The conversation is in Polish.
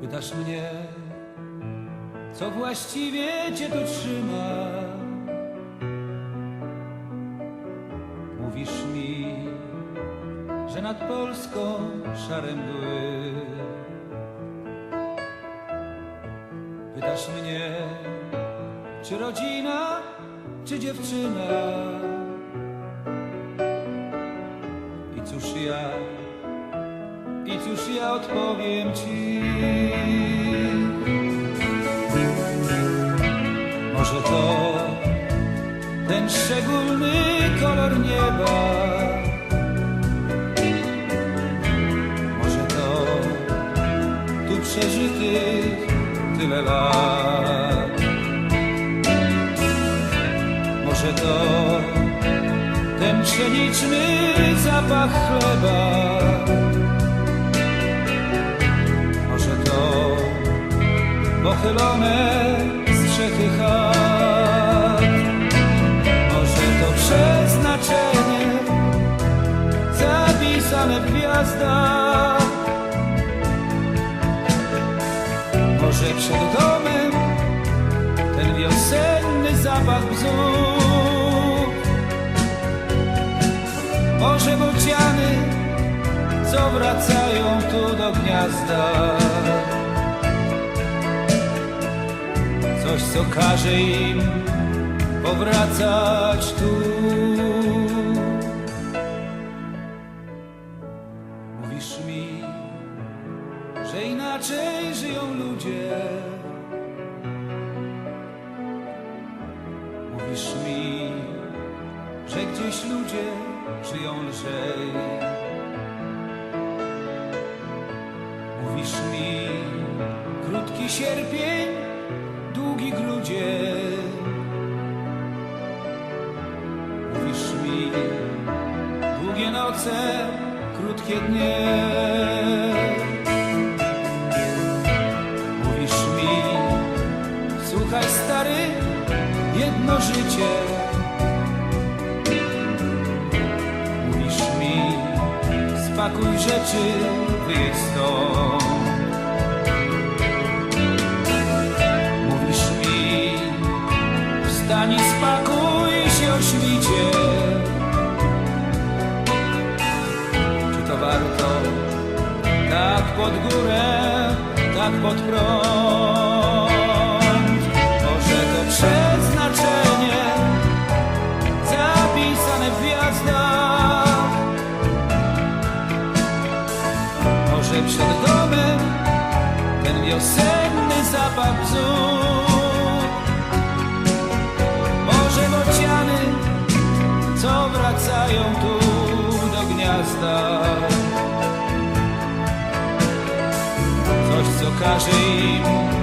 Pytasz mnie, co właściwie cię tu trzyma? Mówisz mi, że nad Polską szare mgły. Pytasz mnie, czy rodzina, czy dziewczyna? I cóż ja, i cóż ja odpowiem ci? Może to ten szczególny kolor nieba. Może to tu przeżytych tyle lat. Może to ten pszeniczny zapach chleba. Pochylone strzechy chat. Może to przeznaczenie zapisane w gwiazdach. Może przed domem ten wiosenny zapach bzów. Może bociany, co wracają tu do gniazda. Coś, co każe im powracać tu. Mówisz mi, że inaczej żyją ludzie. Mówisz mi, że gdzieś ludzie żyją lżej. Mówisz mi, krótki sierpień, grudzień. Mówisz mi, długie noce, krótkie dnie. Mówisz mi, słuchaj stary, jedno życie. Mówisz mi, spakuj rzeczy, wyjedź stąd. Tak pod górę, tak pod prąd. Może to przeznaczenie zapisane w gwiazdach. Może przed domem ten wiosenny zapach bzów. Może bociany, co wracają tu do gniazda. Coś, co każe im